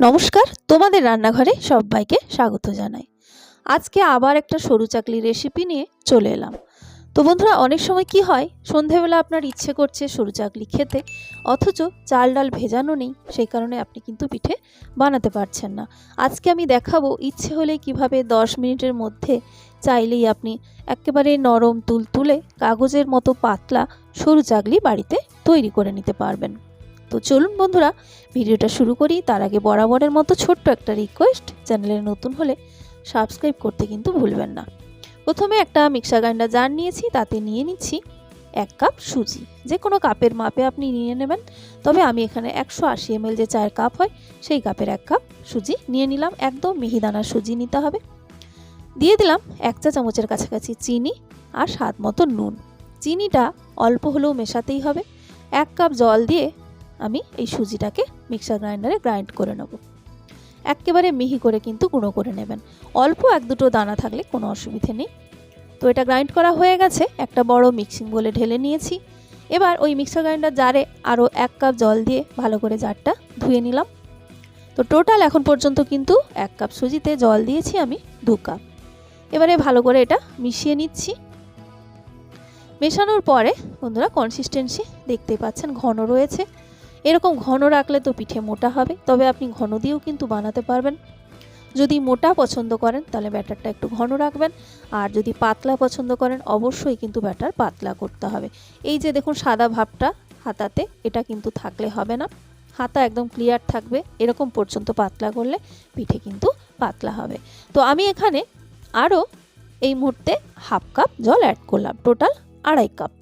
নমস্কার, তোমাদের রান্নাঘরে সবাইকে স্বাগত জানাই। আজকে আবার একটা সরু চাকলি রেসিপি নিয়ে চলে এলাম। তো বন্ধুরা, অনেক সময় কি হয়, সন্ধেবেলা আপনার ইচ্ছে করছে সরু চাকলি খেতে, অথচ চাল ডাল ভেজানো নেই, সেই কারণে আপনি কিন্তু পিঠে বানাতে পারছেন না। আজকে আমি দেখাবো ইচ্ছে হলে কীভাবে 10 মিনিটের মধ্যে চাইলেই আপনি একেবারে নরম তুল তুলে কাগজের মতো পাতলা সরু চাকলি বাড়িতে তৈরি করে নিতে পারবেন। তো চলুন বন্ধুরা, ভিডিওটা শুরু করি। তার আগে বরাবরের মতো ছোট্ট একটা রিকোয়েস্ট চ্যানেলে নতুন হলে সাবস্ক্রাইব করতে কিন্তু ভুলবেন না। প্রথমে একটা মিক্সার গ্রাইন্ডার জার নিয়েছি, তাতে নিয়ে নিচ্ছি এক কাপ সুজি। যে কোনো কাপের মাপে আপনি নিয়ে নেবেন, তবে আমি এখানে একশো আশি এমএল যে চায়ের কাপ হয়, সেই কাপের এক কাপ সুজি নিয়ে নিলাম। একদম মিহিদানার সুজি নিতে হবে। দিয়ে দিলাম এক চা চামচের কাছাকাছি চিনি আর স্বাদ মতো নুন। চিনিটা অল্প হলেও মেশাতেই হবে। এক কাপ জল দিয়ে আমি এই সুজিটাকে মিক্সার গ্রাইন্ডারে গ্রাইন্ড করে নেব। একেবারে মিহি করে কিন্তু গুঁড়ো করে নেবেন। অল্প এক দুটো দানা থাকলে কোনো অসুবিধে নেই। তো এটা গ্রাইন্ড করা হয়ে গেছে, একটা বড় মিক্সিং বলে ঢেলে নিয়েছি। এবার ওই মিক্সার গ্রাইন্ডার জারে আরও এক কাপ জল দিয়ে ভালো করে জারটা ধুয়ে নিলাম। তো টোটাল এখন পর্যন্ত কিন্তু এক কাপ সুজিতে জল দিয়েছি আমি দু কাপ। এবারে ভালো করে এটা মিশিয়ে নিচ্ছি। মেশানোর পরে বন্ধুরা কনসিস্টেন্সি দেখতেই পাচ্ছেন, ঘন রয়েছে। এরকম ঘন রাখলে তো পিঠে মোটা হবে, তবে আপনি ঘন দিয়েও কিন্তু বানাতে পারবেন। যদি মোটা পছন্দ করেন, তাহলে ব্যাটারটা একটু ঘন রাখবেন। আর যদি পাতলা পছন্দ করেন, অবশ্যই কিন্তু ব্যাটার পাতলা করতে হবে। এই যে দেখুন, সাদা ভাবটা হাতাতে, এটা কিন্তু থাকলে হবে না। হাতা একদম ক্লিয়ার থাকবে, এরকম পর্যন্ত পাতলা করলে পিঠে কিন্তু পাতলা হবে। তো আমি এখানে আরও এই মুহূর্তে হাফ কাপ জল অ্যাড করলাম টোটাল আড়াই কাপ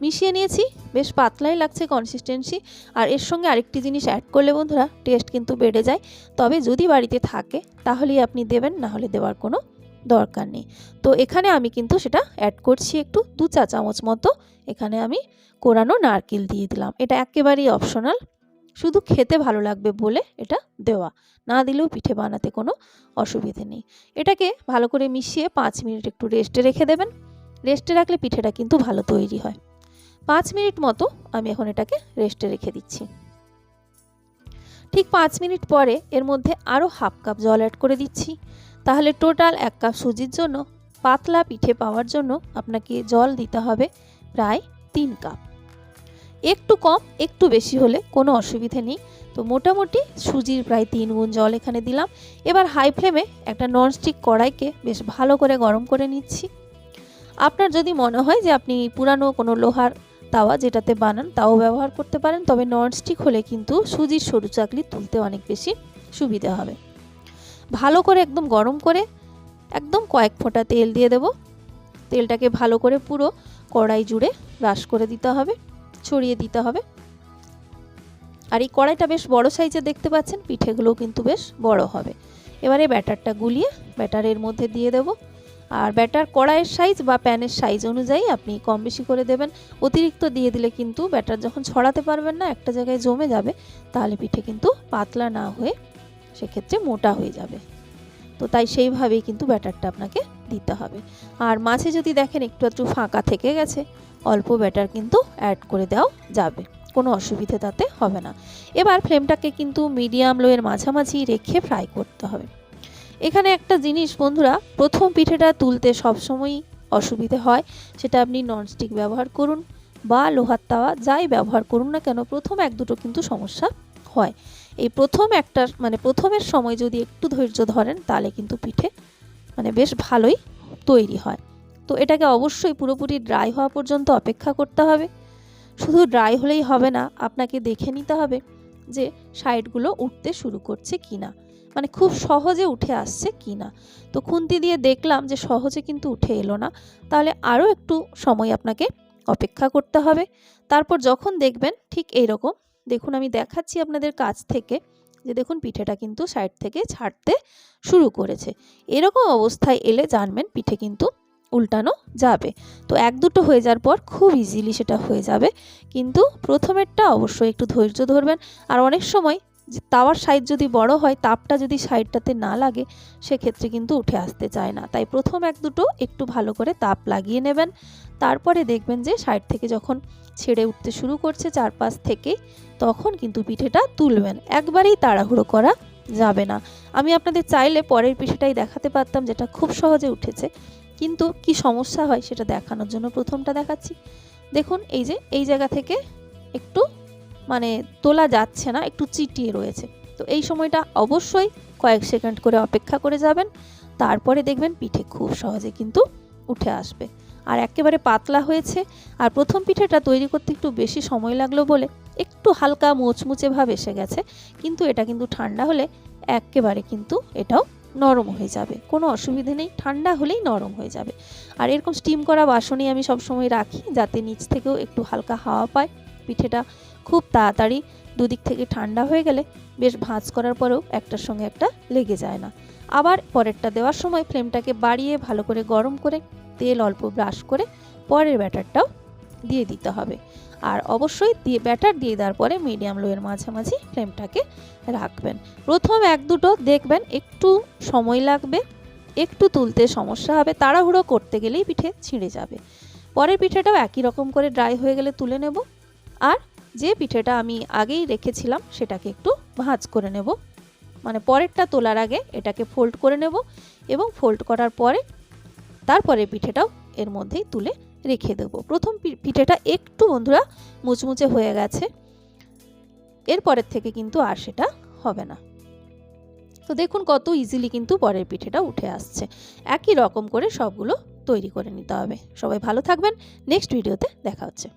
মিশিয়ে নিয়েছি। বেশ পাতলাই লাগছে কনসিস্টেন্সি আর এর সঙ্গে আরেকটি জিনিস অ্যাড করলে বন্ধুরা টেস্ট কিন্তু বেড়ে যায়। তবে যদি বাড়িতে থাকে, তাহলেই আপনি দেবেন, না হলে দেওয়ার কোনো দরকার নেই। তো এখানে আমি কিন্তু সেটা অ্যাড করছি একটু, দু চা চামচ মতো। এখানে আমি কোরানো নারকেল দিয়ে দিলাম। এটা একেবারেই অপশনাল শুধু খেতে ভালো লাগবে বলে এটা দেওয়া। না দিলেও পিঠে বানাতে কোনো অসুবিধে নেই। এটাকে ভালো করে মিশিয়ে পাঁচ মিনিট একটু রেস্টে রেখে দেবেন। রেস্টে রাখলে পিঠেটা কিন্তু ভালো তৈরি হয়। পাঁচ মিনিট মতো আমি এখন এটাকে রেস্টে রেখে দিচ্ছি। ঠিক পাঁচ মিনিট পরে এর মধ্যে আরও হাফ কাপ জল অ্যাড করে দিচ্ছি। তাহলে টোটাল এক কাপ সুজির জন্য পাতলা পিঠে পাওয়ার জন্য আপনাকে জল দিতে হবে প্রায় তিন কাপ। একটু কম, একটু বেশি হলে কোনো অসুবিধে নেই। তো মোটামুটি সুজির প্রায় তিন গুণ জল এখানে দিলাম। এবার হাই ফ্লেমে একটা ননস্টিক কড়াইকে বেশ ভালো করে গরম করে নিচ্ছি। আপনার যদি মনে হয় যে আপনি পুরানো কোনো লোহার তাওয়া যেটাতে বানান, তাও ব্যবহার করতে পারেন। তবে ননস্টিক হলে কিন্তু সুজির সরু চাকলি তুলতে অনেক বেশি সুবিধা হবে। ভালো করে একদম গরম করে একদম কয়েক ফোঁটা তেল দিয়ে দেব। তেলটাকে ভালো করে পুরো কড়াই জুড়ে ব্রাশ করে দিতে হবে, ছড়িয়ে দিতে হবে। আর এই কড়াইটা বেশ বড় সাইজে দেখতে পাচ্ছেন, পিঠেগুলোও কিন্তু বেশ বড় হবে। এবারে ব্যাটারটা গুলিয়ে ব্যাটারের মধ্যে দিয়ে দেবো। আর ব্যাটার কড়াইয়ের সাইজ বা প্যানের সাইজ অনুযায়ী আপনি কম বেশি করে দেবেন। অতিরিক্ত দিয়ে দিলে কিন্তু ব্যাটার যখন ছড়াতে পারবেন না, একটা জায়গায় জমে যাবে, তাহলে পিঠে কিন্তু পাতলা না হয়ে সেক্ষেত্রে মোটা হয়ে যাবে। তো তাই সেইভাবেই কিন্তু ব্যাটারটা আপনাকে দিতে হবে। আর মাঝে যদি দেখেন একটু একটু ফাঁকা থেকে গেছে, অল্প ব্যাটার কিন্তু অ্যাড করে দেওয়া যাবে। কোনো অসুবিধে তাতে হবে না। এবার ফ্লেমটাকে কিন্তু মিডিয়াম লোয়ের মাঝামাঝি রেখে ফ্রাই করতে হবে। এখানে একটা জিনিস, বন্ধুরা, প্রথম পিঠেটা তুলতে সবসময়ই অসুবিধে হয়। সেটা আপনি ননস্টিক ব্যবহার করুন বা লোহার তাওয়া যাই ব্যবহার করুন না কেন, প্রথম এক দুটো কিন্তু সমস্যা হয়। এই প্রথম একটা মানে প্রথমের সময় যদি একটু ধৈর্য ধরেন, তাহলে কিন্তু পিঠে মানে বেশ ভালোই তৈরি হয়। তো এটাকে অবশ্যই পুরোপুরি ড্রাই হওয়া পর্যন্ত অপেক্ষা করতে হবে। শুধু ড্রাই হলেই হবে না, আপনাকে দেখে নিতে হবে যে সাইডগুলো উঠতে শুরু করছে কি না মানে খুব সহজে উঠে আসছে কি না? তো খুন্তি দিয়ে দেখলাম যে সহজে কিন্তু উঠে এলো না। তাহলে আরও একটু সময় আপনাকে অপেক্ষা করতে হবে। তারপর যখন দেখবেন ঠিক এই রকম দেখুন আমি দেখাচ্ছি আপনাদের কাছ থেকে যে দেখুন পিঠেটা কিন্তু সাইড থেকে ছাড়তে শুরু করেছে। এরকম অবস্থায় এলে জানবেন পিঠে কিন্তু উল্টানো যাবে। তো এক দুটো হয়ে যাওয়ার পর খুব ইজিলি সেটা হয়ে যাবে। কিন্তু প্রথমেরটা অবশ্যই একটু ধৈর্য ধরবেন। আর অনেক সময় যে তাওয়ার সাইড যদি বড় হয়, তাপটা যদি সাইডটাতে না লাগে, সেক্ষেত্রে কিন্তু উঠে আসতে চায় না। তাই প্রথম এক দুটো একটু ভালো করে তাপ লাগিয়ে নেবেন। তারপরে দেখবেন যে সাইড থেকে যখন ছেড়ে উঠতে শুরু করছে চারপাশ থেকে, তখন কিন্তু পিঠেটা তুলবেন। একবারেই তাড়াহুড়ো করা যাবে না। আমি আপনাদের চাইলে পরের পিঠেটাই দেখাতে পারতাম, যেটা খুব সহজে উঠেছে। কিন্তু কি সমস্যা হয়, সেটা দেখানোর জন্য প্রথমটা দেখাচ্ছি। দেখুন, এই যে, এই জায়গা থেকে একটু মানে তোলা যাচ্ছে না, একটু চিটিয়ে রয়েছে। তো এই সময়টা অবশ্যই কয়েক সেকেন্ড করে অপেক্ষা করে যাবেন, তারপরে দেখবেন পিঠে খুব সহজে কিন্তু উঠে আসবে। আর একেবারে পাতলা হয়েছে, আর প্রথম পিঠেটা তৈরি করতে একটু বেশি সময় লাগল বলে একটু হালকা মোচমুচে ভাব এসে গেছে, কিন্তু এটা কিন্তু ঠান্ডা হলে একেবারে কিন্তু এটাও নরম হয়ে যাবে। কোনো অসুবিধে নেই, ঠান্ডা হলেই নরম হয়ে যাবে। আর এরকম স্টিম করা বাসনই আমি সবসময় রাখি, যাতে নিচ থেকেও একটু হালকা হাওয়া পায়। পিঠেটা খুব তাড়াতাড়ি দুদিক থেকে ঠান্ডা হয়ে গেলে বেশ ভাঁজ করার পরেও একটার সঙ্গে একটা লেগে যায় না। আবার পরেরটা দেওয়ার সময় ফ্লেমটাকে বাড়িয়ে ভালো করে গরম করে তেল অল্প ব্রাশ করে পরের ব্যাটারটাও দিয়ে দিতে হবে। আর অবশ্যই দিয়ে, ব্যাটার দিয়ে দেওয়ার পরে মিডিয়াম লোয়ের মাঝামাঝি ফ্লেমটাকে রাখবেন। প্রথম এক দুটো দেখবেন একটু সময় লাগবে, একটু তুলতে সমস্যা হবে, তাড়াহুড়ো করতে গেলেই পিঠে ছিঁড়ে যাবে। পরের পিঠেটাও একই রকম করে ড্রাই হয়ে গেলে তুলে নেব। আর যে পিঠেটা আমি আগেই রেখেছিলাম, সেটাকে একটু ভাঁজ করে নেব। মানে পরেরটা তোলার আগে এটাকে ফোল্ড করে নেব এবং ফোল্ড করার পরে তারপরে পিঠেটাও এর মধ্যেই তুলে রেখে দেবো। প্রথম পিঠেটা একটু বন্ধুরা মুচমুচে হয়ে গেছে। এরপরের থেকে কিন্তু আর সেটা হবে না। তো দেখুন কত ইজিলি কিন্তু পরের পিঠেটা উঠে আসছে। একই রকম করে সবগুলো তৈরি করে নিতে হবে। সবাই ভালো থাকবেন। নেক্সট ভিডিওতে দেখা হচ্ছে।